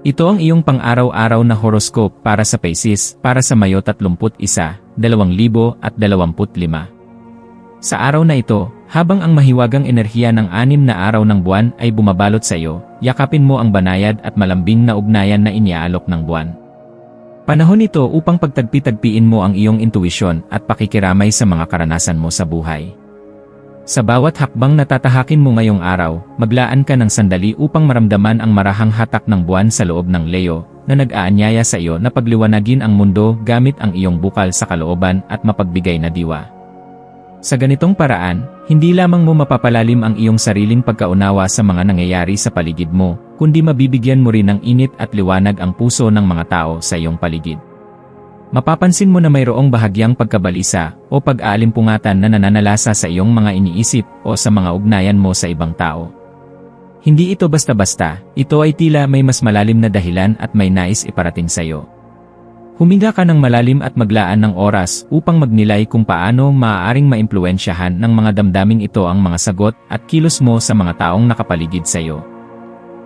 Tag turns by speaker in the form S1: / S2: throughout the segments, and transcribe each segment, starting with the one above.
S1: Ito ang iyong pang-araw-araw na horoscope para sa Pisces para sa Mayo 31, 2025. Sa araw na ito, habang ang mahiwagang enerhiya ng anim na araw ng buwan ay bumabalot sa iyo, yakapin mo ang banayad at malambing na ugnayan na iniaalok ng buwan. Panahon ito upang pagtagpi-tagpiin mo ang iyong intuisyon at pakikiramay sa mga karanasan mo sa buhay. Sa bawat hakbang na tatahakin mo ngayong araw, maglaan ka ng sandali upang maramdaman ang marahang hatak ng buwan sa loob ng Leo, na nag-aanyaya sa iyo na pagliwanagin ang mundo gamit ang iyong bukal sa kalooban at mapagbigay na diwa. Sa ganitong paraan, hindi lamang mo mapapalalim ang iyong sariling pagkaunawa sa mga nangyayari sa paligid mo, kundi mabibigyan mo rin ng init at liwanag ang puso ng mga tao sa iyong paligid. Mapapansin mo na mayroong bahagyang pagkabalisa o pag-aalimpungatan na nananalasa sa iyong mga iniisip o sa mga ugnayan mo sa ibang tao. Hindi ito basta-basta, ito ay tila may mas malalim na dahilan at may nais iparating sa iyo. Huminga ka ng malalim at maglaan ng oras upang magnilay kung paano maaaring maimpluensyahan ng mga damdaming ito ang mga sagot at kilos mo sa mga taong nakapaligid sa iyo.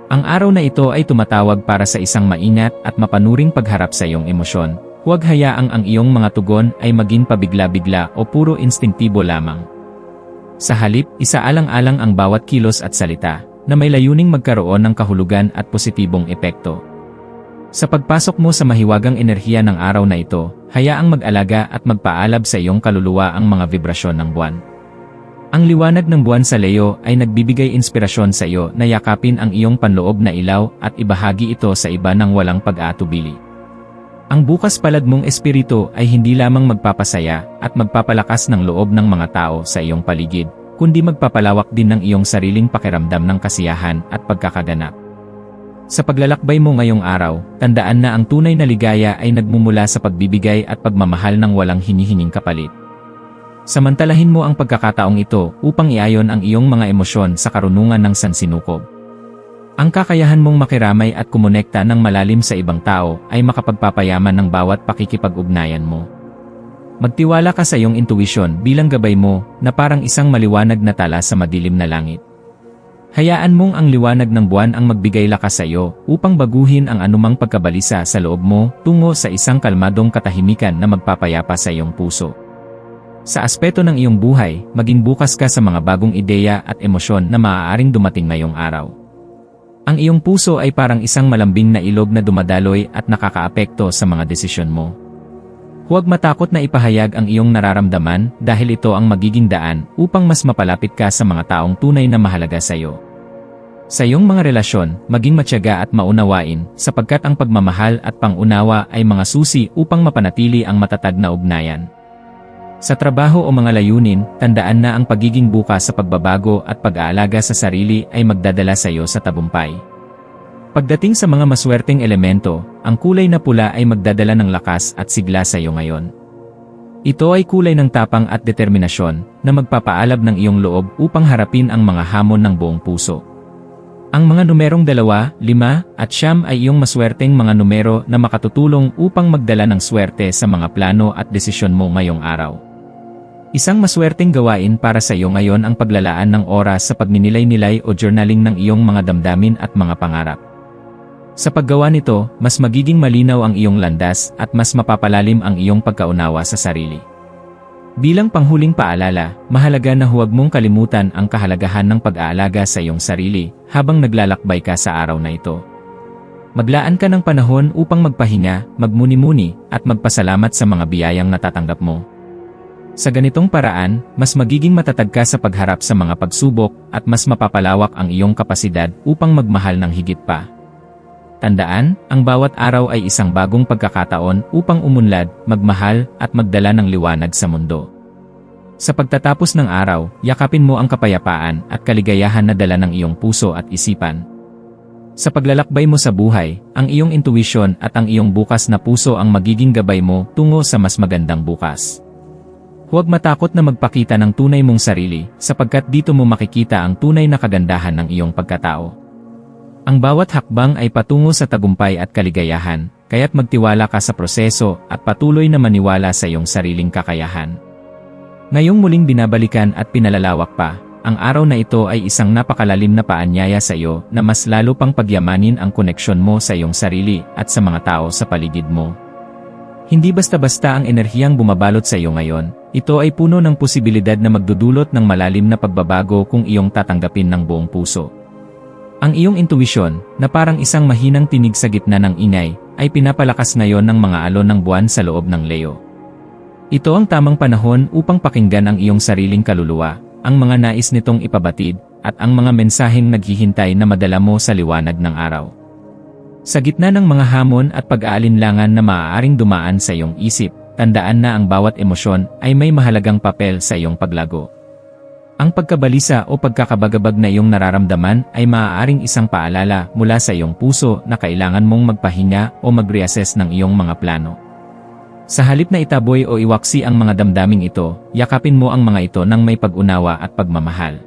S1: Ang araw na ito ay tumatawag para sa isang maingat at mapanuring pagharap sa iyong emosyon, Huwag hayaang ang iyong mga tugon ay maging pabigla-bigla o puro instintibo lamang. Sa halip, isaalang-alang ang bawat kilos at salita, na may layuning magkaroon ng kahulugan at positibong epekto. Sa pagpasok mo sa mahiwagang enerhiya ng araw na ito, hayaang mag-alaga at magpaalab sa iyong kaluluwa ang mga vibrasyon ng buwan. Ang liwanag ng buwan sa Leo ay nagbibigay inspirasyon sa iyo na yakapin ang iyong panloob na ilaw at ibahagi ito sa iba ng walang pag-aatubili. Ang bukas palad mong espiritu ay hindi lamang magpapasaya at magpapalakas ng loob ng mga tao sa iyong paligid, kundi magpapalawak din ng iyong sariling pakiramdam ng kasiyahan at pagkakaganap. Sa paglalakbay mo ngayong araw, tandaan na ang tunay na ligaya ay nagmumula sa pagbibigay at pagmamahal ng walang hinihinging kapalit. Samantalahin mo ang pagkakataong ito upang iayon ang iyong mga emosyon sa karunungan ng sansinukob. Ang kakayahan mong makiramay at kumonekta ng malalim sa ibang tao ay makapagpapayaman ng bawat pakikipag-ugnayan mo. Magtiwala ka sa iyong intuition bilang gabay mo na parang isang maliwanag na tala sa madilim na langit. Hayaan mong ang liwanag ng buwan ang magbigay lakas sa iyo upang baguhin ang anumang pagkabalisa sa loob mo tungo sa isang kalmadong katahimikan na magpapayapa sa iyong puso. Sa aspeto ng iyong buhay, maging bukas ka sa mga bagong ideya at emosyon na maaaring dumating ngayong araw. Ang iyong puso ay parang isang malambing na ilog na dumadaloy at nakakaapekto sa mga desisyon mo. Huwag matakot na ipahayag ang iyong nararamdaman dahil ito ang magiging daan upang mas mapalapit ka sa mga taong tunay na mahalaga sa iyo. Sa iyong mga relasyon, maging matyaga at maunawain sapagkat ang pagmamahal at pangunawa ay mga susi upang mapanatili ang matatag na ugnayan. Sa trabaho o mga layunin, tandaan na ang pagiging bukas sa pagbabago at pag-aalaga sa sarili ay magdadala sa iyo sa tabumpay. Pagdating sa mga maswerteng elemento, ang kulay na pula ay magdadala ng lakas at sigla sa iyo ngayon. Ito ay kulay ng tapang at determinasyon na magpapaalab ng iyong loob upang harapin ang mga hamon ng buong puso. Ang mga numerong dalawa, lima, at siyam ay iyong maswerteng mga numero na makatutulong upang magdala ng swerte sa mga plano at desisyon mo ngayong araw. Isang maswerteng gawain para sa iyo ngayon ang paglalaan ng oras sa pagninilay-nilay o journaling ng iyong mga damdamin at mga pangarap. Sa paggawa nito, mas magiging malinaw ang iyong landas at mas mapapalalim ang iyong pagkaunawa sa sarili. Bilang panghuling paalala, mahalaga na huwag mong kalimutan ang kahalagahan ng pag-aalaga sa iyong sarili habang naglalakbay ka sa araw na ito. Maglaan ka ng panahon upang magpahinga, magmuni-muni, at magpasalamat sa mga biyayang natatanggap mo. Sa ganitong paraan, mas magiging matatag ka sa pagharap sa mga pagsubok at mas mapapalawak ang iyong kapasidad upang magmahal ng higit pa. Tandaan, ang bawat araw ay isang bagong pagkakataon upang umunlad, magmahal, at magdala ng liwanag sa mundo. Sa pagtatapos ng araw, yakapin mo ang kapayapaan at kaligayahan na dala ng iyong puso at isipan. Sa paglalakbay mo sa buhay, ang iyong intuition at ang iyong bukas na puso ang magiging gabay mo tungo sa mas magandang bukas. Huwag matakot na magpakita ng tunay mong sarili, sapagkat dito mo makikita ang tunay na kagandahan ng iyong pagkatao. Ang bawat hakbang ay patungo sa tagumpay at kaligayahan, kaya't magtiwala ka sa proseso at patuloy na maniwala sa iyong sariling kakayahan. Ngayong muling binabalikan at pinalalawak pa, ang araw na ito ay isang napakalalim na paanyaya sa iyo na mas lalo pang pagyamanin ang koneksyon mo sa iyong sarili at sa mga tao sa paligid mo. Hindi basta-basta ang enerhiyang bumabalot sa iyo ngayon, ito ay puno ng posibilidad na magdudulot ng malalim na pagbabago kung iyong tatanggapin ng buong puso. Ang iyong intuisyon, na parang isang mahinang tinig sa gitna ng ingay, ay pinapalakas ngayon ng mga alon ng buwan sa loob ng Leo. Ito ang tamang panahon upang pakinggan ang iyong sariling kaluluwa, ang mga nais nitong ipabatid, at ang mga mensaheng naghihintay na madala mo sa liwanag ng araw. Sa gitna ng mga hamon at pag-aalinlangan na maaaring dumaan sa iyong isip, tandaan na ang bawat emosyon ay may mahalagang papel sa iyong paglago. Ang pagkabalisa o pagkakabagabag na iyong nararamdaman ay maaaring isang paalala mula sa iyong puso na kailangan mong magpahinga o mag-reassess ng iyong mga plano. Sa halip na itaboy o iwaksi ang mga damdaming ito, yakapin mo ang mga ito ng may pag-unawa at pagmamahal.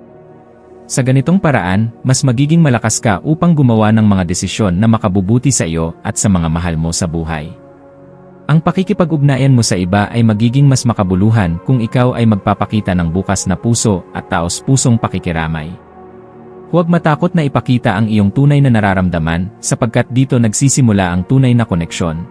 S1: Sa ganitong paraan, mas magiging malakas ka upang gumawa ng mga desisyon na makabubuti sa iyo at sa mga mahal mo sa buhay. Ang pakikipag-ugnayan mo sa iba ay magiging mas makabuluhan kung ikaw ay magpapakita ng bukas na puso at taos-pusong pakikiramay. Huwag matakot na ipakita ang iyong tunay na nararamdaman sapagkat dito nagsisimula ang tunay na koneksyon.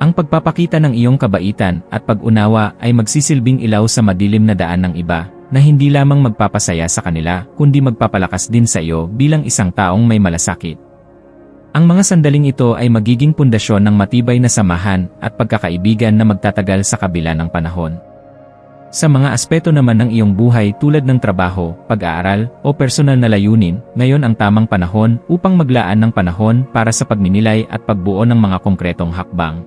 S1: Ang pagpapakita ng iyong kabaitan at pag-unawa ay magsisilbing ilaw sa madilim na daan ng iba na hindi lamang magpapasaya sa kanila kundi magpapalakas din sa iyo bilang isang taong may malasakit. Ang mga sandaling ito ay magiging pundasyon ng matibay na samahan at pagkakaibigan na magtatagal sa kabila ng panahon. Sa mga aspeto naman ng iyong buhay tulad ng trabaho, pag-aaral, o personal na layunin, ngayon ang tamang panahon upang maglaan ng panahon para sa pagninilay at pagbuo ng mga konkretong hakbang.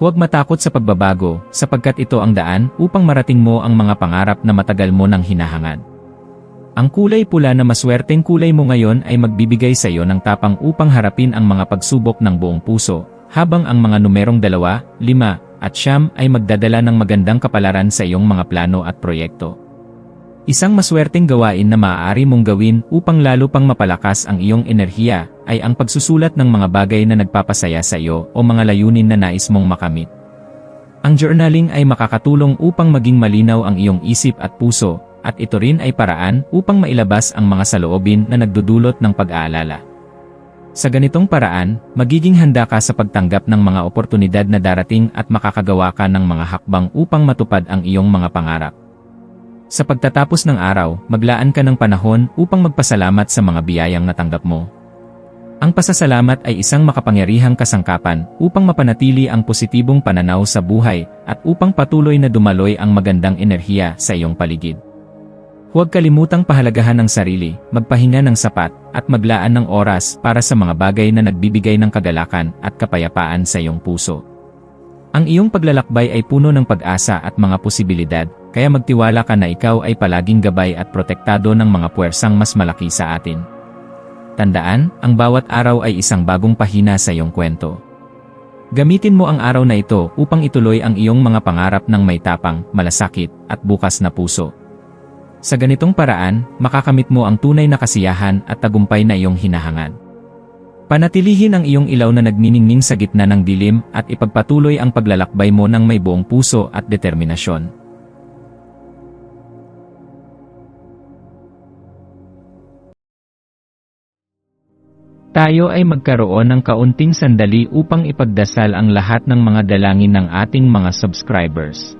S1: Huwag matakot sa pagbabago, sapagkat ito ang daan upang marating mo ang mga pangarap na matagal mo nang hinahangad. Ang kulay pula na maswerteng kulay mo ngayon ay magbibigay sa iyo ng tapang upang harapin ang mga pagsubok ng buong puso, habang ang mga numerong dalawa, lima, at siyam ay magdadala ng magandang kapalaran sa iyong mga plano at proyekto. Isang maswerteng gawain na maaari mong gawin upang lalo pang mapalakas ang iyong enerhiya ay ang pagsusulat ng mga bagay na nagpapasaya sa iyo o mga layunin na nais mong makamit. Ang journaling ay makakatulong upang maging malinaw ang iyong isip at puso, at ito rin ay paraan upang mailabas ang mga saloobin na nagdudulot ng pag-aalala. Sa ganitong paraan, magiging handa ka sa pagtanggap ng mga oportunidad na darating at makakagawa ka ng mga hakbang upang matupad ang iyong mga pangarap. Sa pagtatapos ng araw, maglaan ka ng panahon upang magpasalamat sa mga biyayang natanggap mo. Ang pasasalamat ay isang makapangyarihang kasangkapan upang mapanatili ang positibong pananaw sa buhay at upang patuloy na dumaloy ang magandang enerhiya sa iyong paligid. Huwag kalimutang pahalagahan ng sarili, magpahinga ng sapat, at maglaan ng oras para sa mga bagay na nagbibigay ng kagalakan at kapayapaan sa iyong puso. Ang iyong paglalakbay ay puno ng pag-asa at mga posibilidad, kaya magtiwala ka na ikaw ay palaging gabay at protektado ng mga puwersang mas malaki sa atin. Tandaan, ang bawat araw ay isang bagong pahina sa iyong kwento. Gamitin mo ang araw na ito upang ituloy ang iyong mga pangarap ng may tapang, malasakit, at bukas na puso. Sa ganitong paraan, makakamit mo ang tunay na kasiyahan at tagumpay na iyong hinahangad. Panatilihin ang iyong ilaw na nagniningning sa gitna ng dilim at ipagpatuloy ang paglalakbay mo ng may buong puso at determinasyon. Tayo ay magkaroon ng kaunting sandali upang ipagdasal ang lahat ng mga dalangin ng ating mga subscribers